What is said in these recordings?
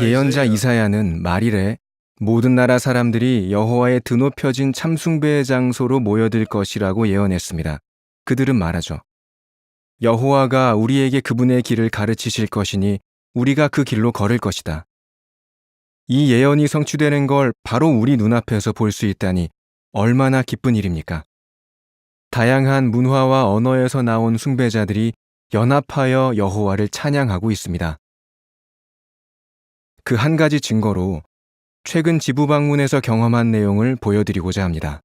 예언자 이사야는 말일에 모든 나라 사람들이 여호와의 드높여진 참숭배의 장소로 모여들 것이라고 예언했습니다. 그들은 말하죠. 여호와가 우리에게 그분의 길을 가르치실 것이니 우리가 그 길로 걸을 것이다. 이 예언이 성취되는 걸 바로 우리 눈앞에서 볼 수 있다니 얼마나 기쁜 일입니까? 다양한 문화와 언어에서 나온 숭배자들이 연합하여 여호와를 찬양하고 있습니다. 그 한 가지 증거로 최근 지부 방문에서 경험한 내용을 보여드리고자 합니다.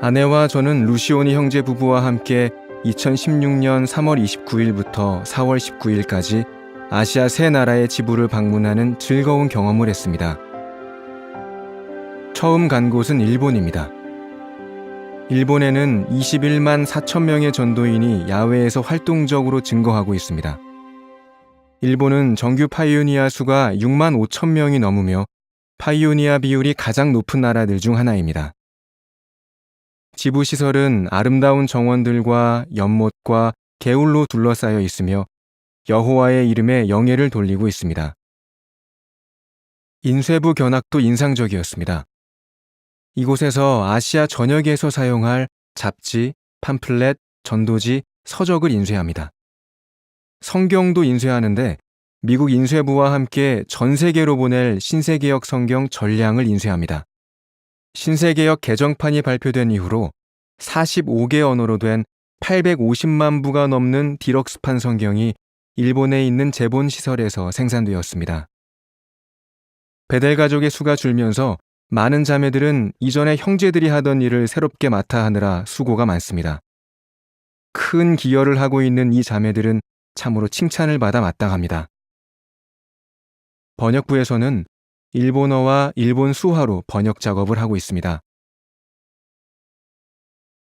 아내와 저는 루시오니 형제 부부와 함께 2016년 3월 29일부터 4월 19일까지 아시아 세 나라의 지부를 방문하는 즐거운 경험을 했습니다. 처음 간 곳은 일본입니다. 일본에는 21만 4천 명의 전도인이 야외에서 활동적으로 증거하고 있습니다. 일본은 정규 파이오니아 수가 6만 5천 명이 넘으며 파이오니아 비율이 가장 높은 나라들 중 하나입니다. 지부 시설은 아름다운 정원들과 연못과 개울로 둘러싸여 있으며 여호와의 이름에 영예를 돌리고 있습니다. 인쇄부 견학도 인상적이었습니다. 이곳에서 아시아 전역에서 사용할 잡지, 팜플렛, 전도지, 서적을 인쇄합니다. 성경도 인쇄하는데 미국 인쇄부와 함께 전 세계로 보낼 신세개역 성경 전량을 인쇄합니다. 신세개역 개정판이 발표된 이후로 45개 언어로 된 850만 부가 넘는 디럭스판 성경이 일본에 있는 재본 시설에서 생산되었습니다. 베델 가족의 수가 줄면서 많은 자매들은 이전에 형제들이 하던 일을 새롭게 맡아 하느라 수고가 많습니다. 큰 기여를 하고 있는 이 자매들은 참으로 칭찬을 받아 마땅합니다. 번역부에서는 일본어와 일본 수화로 번역 작업을 하고 있습니다.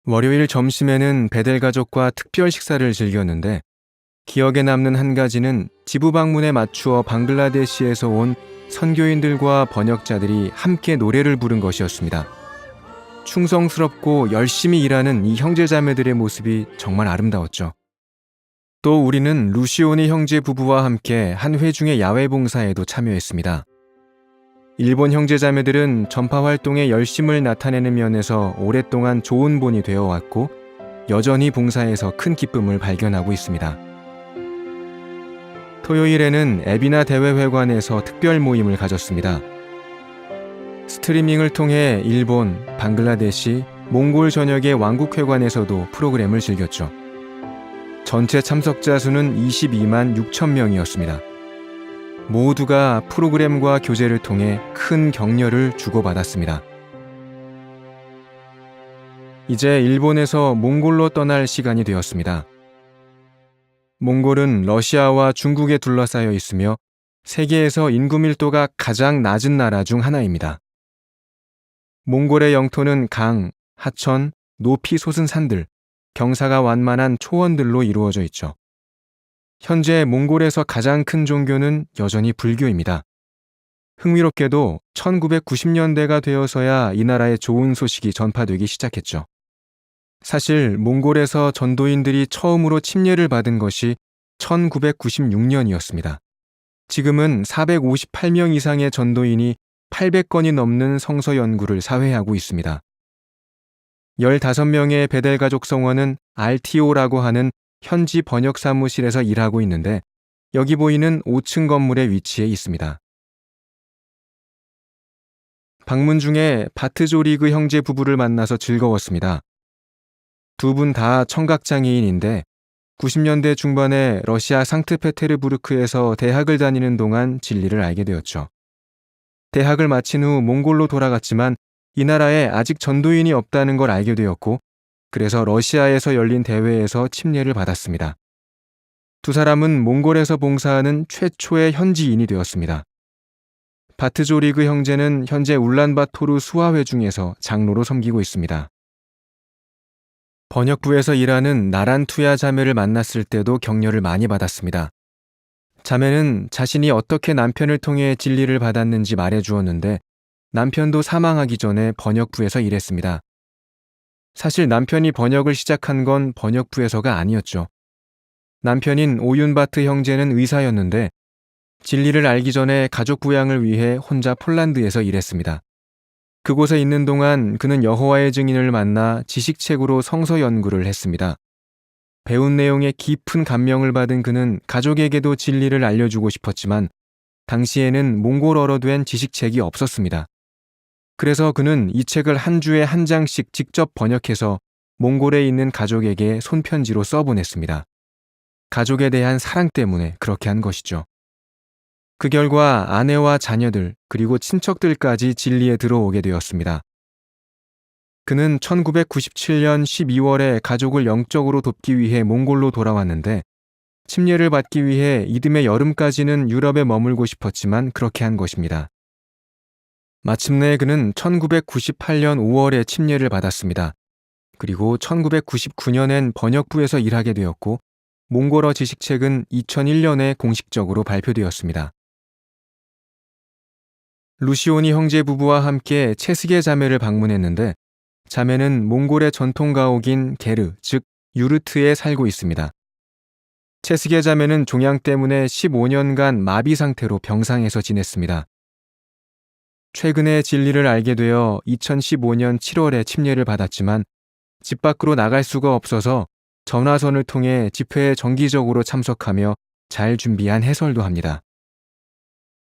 월요일 점심에는 베델 가족과 특별 식사를 즐겼는데 기억에 남는 한 가지는 지부 방문에 맞추어 방글라데시에서 온 선교인들과 번역자들이 함께 노래를 부른 것이었습니다. 충성스럽고 열심히 일하는 이 형제자매들의 모습이 정말 아름다웠죠. 또 우리는 루시오니 형제 부부와 함께 한 회중의 야외 봉사에도 참여했습니다. 일본 형제자매들은 전파 활동에 열심을 나타내는 면에서 오랫동안 좋은 본이 되어 왔고 여전히 봉사에서 큰 기쁨을 발견하고 있습니다. 토요일에는 에비나 대회회관에서 특별 모임을 가졌습니다. 스트리밍을 통해 일본, 방글라데시, 몽골 전역의 왕국회관에서도 프로그램을 즐겼죠. 전체 참석자 수는 22만 6천 명이었습니다. 모두가 프로그램과 교제를 통해 큰 격려를 주고받았습니다. 이제 일본에서 몽골로 떠날 시간이 되었습니다. 몽골은 러시아와 중국에 둘러싸여 있으며 세계에서 인구 밀도가 가장 낮은 나라 중 하나입니다. 몽골의 영토는 강, 하천, 높이 솟은 산들, 경사가 완만한 초원들로 이루어져 있죠. 현재 몽골에서 가장 큰 종교는 여전히 불교입니다. 흥미롭게도 1990년대가 되어서야 이 나라의 좋은 소식이 전파되기 시작했죠. 사실 몽골에서 전도인들이 처음으로 침례를 받은 것이 1996년이었습니다. 지금은 458명 이상의 전도인이 800건이 넘는 성서 연구를 사회하고 있습니다. 15명의 베델 가족 성원은 RTO라고 하는 현지 번역 사무실에서 일하고 있는데 여기 보이는 5층 건물에 위치해 있습니다. 방문 중에 바트조리그 형제 부부를 만나서 즐거웠습니다. 두 분 다 청각장애인인데 90년대 중반에 러시아 상트페테르부르크에서 대학을 다니는 동안 진리를 알게 되었죠. 대학을 마친 후 몽골로 돌아갔지만 이 나라에 아직 전도인이 없다는 걸 알게 되었고 그래서 러시아에서 열린 대회에서 침례를 받았습니다. 두 사람은 몽골에서 봉사하는 최초의 현지인이 되었습니다. 바트조리그 형제는 현재 울란바토르 수화회 중에서 장로로 섬기고 있습니다. 번역부에서 일하는 나란 투야 자매를 만났을 때도 격려를 많이 받았습니다. 자매는 자신이 어떻게 남편을 통해 진리를 받았는지 말해 주었는데 남편도 사망하기 전에 번역부에서 일했습니다. 사실 남편이 번역을 시작한 건 번역부에서가 아니었죠. 남편인 오윤바트 형제는 의사였는데 진리를 알기 전에 가족 부양을 위해 혼자 폴란드에서 일했습니다. 그곳에 있는 동안 그는 여호와의 증인을 만나 지식책으로 성서 연구를 했습니다. 배운 내용에 깊은 감명을 받은 그는 가족에게도 진리를 알려주고 싶었지만 당시에는 몽골어로 된 지식책이 없었습니다. 그래서 그는 이 책을 한 주에 한 장씩 직접 번역해서 몽골에 있는 가족에게 손편지로 써보냈습니다. 가족에 대한 사랑 때문에 그렇게 한 것이죠. 그 결과 아내와 자녀들 그리고 친척들까지 진리에 들어오게 되었습니다. 그는 1997년 12월에 가족을 영적으로 돕기 위해 몽골로 돌아왔는데 침례를 받기 위해 이듬해 여름까지는 유럽에 머물고 싶었지만 그렇게 한 것입니다. 마침내 그는 1998년 5월에 침례를 받았습니다. 그리고 1999년엔 번역부에서 일하게 되었고 몽골어 지식책은 2001년에 공식적으로 발표되었습니다. 루시오니 형제 부부와 함께 체스게 자매를 방문했는데 자매는 몽골의 전통 가옥인 게르, 즉 유르트에 살고 있습니다. 체스게 자매는 종양 때문에 15년간 마비 상태로 병상에서 지냈습니다. 최근에 진리를 알게 되어 2015년 7월에 침례를 받았지만 집 밖으로 나갈 수가 없어서 전화선을 통해 집회에 정기적으로 참석하며 잘 준비한 해설도 합니다.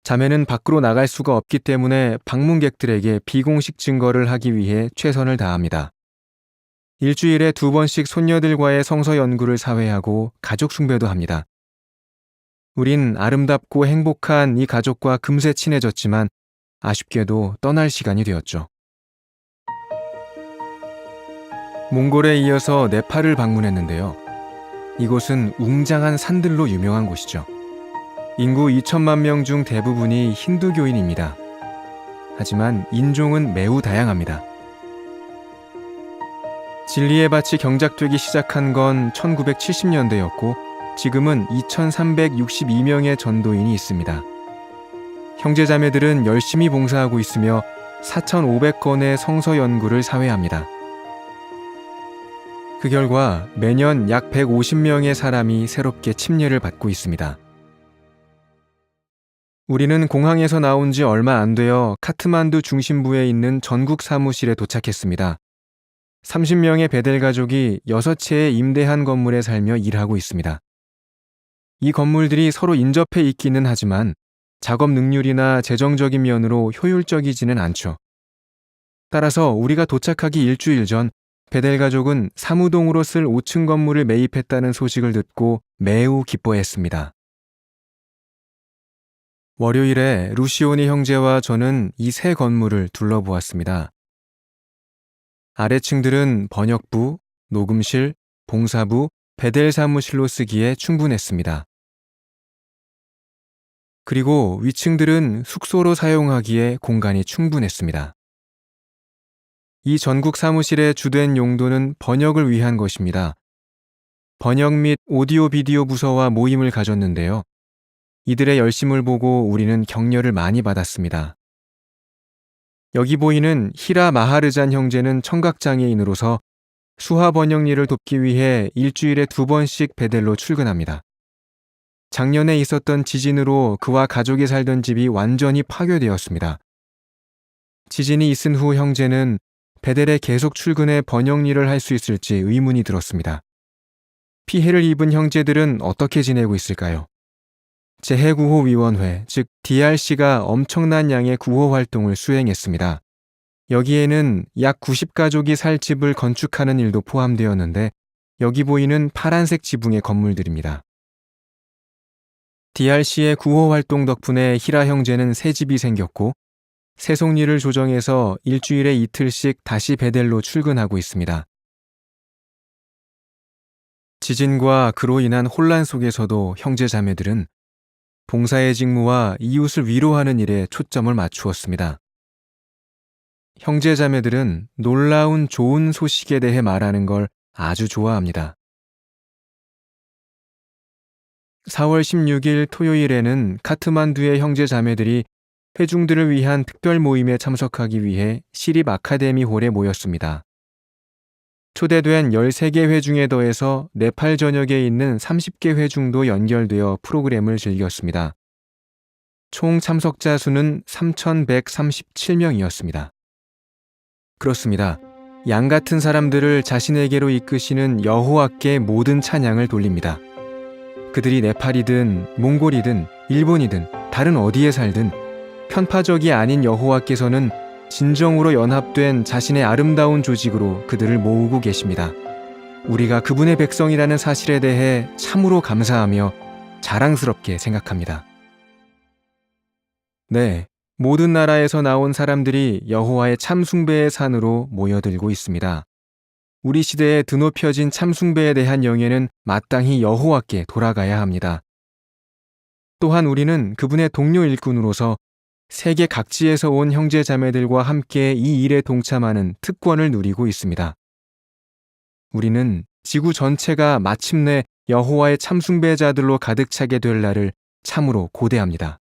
자매는 밖으로 나갈 수가 없기 때문에 방문객들에게 비공식 증거를 하기 위해 최선을 다합니다. 일주일에 두 번씩 손녀들과의 성서 연구를 사회하고 가족 숭배도 합니다. 우린 아름답고 행복한 이 가족과 금세 친해졌지만 아쉽게도 떠날 시간이 되었죠. 몽골에 이어서 네팔을 방문했는데요. 이곳은 웅장한 산들로 유명한 곳이죠. 인구 2천만 명 중 대부분이 힌두교인입니다. 하지만 인종은 매우 다양합니다. 진리의 밭이 경작되기 시작한 건 1970년대였고 지금은 2,362명의 전도인이 있습니다. 형제자매들은 열심히 봉사하고 있으며 4,500건의 성서 연구를 사회합니다. 그 결과 매년 약 150명의 사람이 새롭게 침례를 받고 있습니다. 우리는 공항에서 나온 지 얼마 안 되어 카트만두 중심부에 있는 전국 사무실에 도착했습니다. 30명의 베델 가족이 6채의 임대한 건물에 살며 일하고 있습니다. 이 건물들이 서로 인접해 있기는 하지만 작업 능률이나 재정적인 면으로 효율적이지는 않죠. 따라서 우리가 도착하기 일주일 전 베델 가족은 사무동으로 쓸 5층 건물을 매입했다는 소식을 듣고 매우 기뻐했습니다. 월요일에 루시오니 형제와 저는 이 새 건물을 둘러보았습니다. 아래층들은 번역부, 녹음실, 봉사부, 베델 사무실로 쓰기에 충분했습니다. 그리고 위층들은 숙소로 사용하기에 공간이 충분했습니다. 이 전국 사무실의 주된 용도는 번역을 위한 것입니다. 번역 및 오디오 비디오 부서와 모임을 가졌는데요. 이들의 열심을 보고 우리는 격려를 많이 받았습니다. 여기 보이는 히라 마하르잔 형제는 청각장애인으로서 수화 번역 일을 돕기 위해 일주일에 두 번씩 베델로 출근합니다. 작년에 있었던 지진으로 그와 가족이 살던 집이 완전히 파괴되었습니다. 지진이 있은 후 형제는 베델에 계속 출근해 번역 일을 할 수 있을지 의문이 들었습니다. 피해를 입은 형제들은 어떻게 지내고 있을까요? 재해구호위원회, 즉 DRC가 엄청난 양의 구호 활동을 수행했습니다. 여기에는 약 90가족이 살 집을 건축하는 일도 포함되었는데 여기 보이는 파란색 지붕의 건물들입니다. DRC의 구호 활동 덕분에 히라 형제는 새 집이 생겼고 세송일을 조정해서 일주일에 이틀씩 다시 베델로 출근하고 있습니다. 지진과 그로 인한 혼란 속에서도 형제 자매들은 봉사의 직무와 이웃을 위로하는 일에 초점을 맞추었습니다. 형제 자매들은 놀라운 좋은 소식에 대해 말하는 걸 아주 좋아합니다. 4월 16일 토요일에는 카트만두의 형제 자매들이 회중들을 위한 특별 모임에 참석하기 위해 시립 아카데미 홀에 모였습니다. 초대된 13개 회중에 더해서 네팔 전역에 있는 30개 회중도 연결되어 프로그램을 즐겼습니다. 총 참석자 수는 3,137명이었습니다. 그렇습니다. 양 같은 사람들을 자신에게로 이끄시는 여호와께 모든 찬양을 돌립니다. 그들이 네팔이든 몽골이든 일본이든 다른 어디에 살든 편파적이 아닌 여호와께서는 진정으로 연합된 자신의 아름다운 조직으로 그들을 모으고 계십니다. 우리가 그분의 백성이라는 사실에 대해 참으로 감사하며 자랑스럽게 생각합니다. 네, 모든 나라에서 나온 사람들이 여호와의 참 숭배의 산으로 모여들고 있습니다. 우리 시대에 드높여진 참숭배에 대한 영예는 마땅히 여호와께 돌아가야 합니다. 또한 우리는 그분의 동료 일꾼으로서 세계 각지에서 온 형제 자매들과 함께 이 일에 동참하는 특권을 누리고 있습니다. 우리는 지구 전체가 마침내 여호와의 참숭배자들로 가득 차게 될 날을 참으로 고대합니다.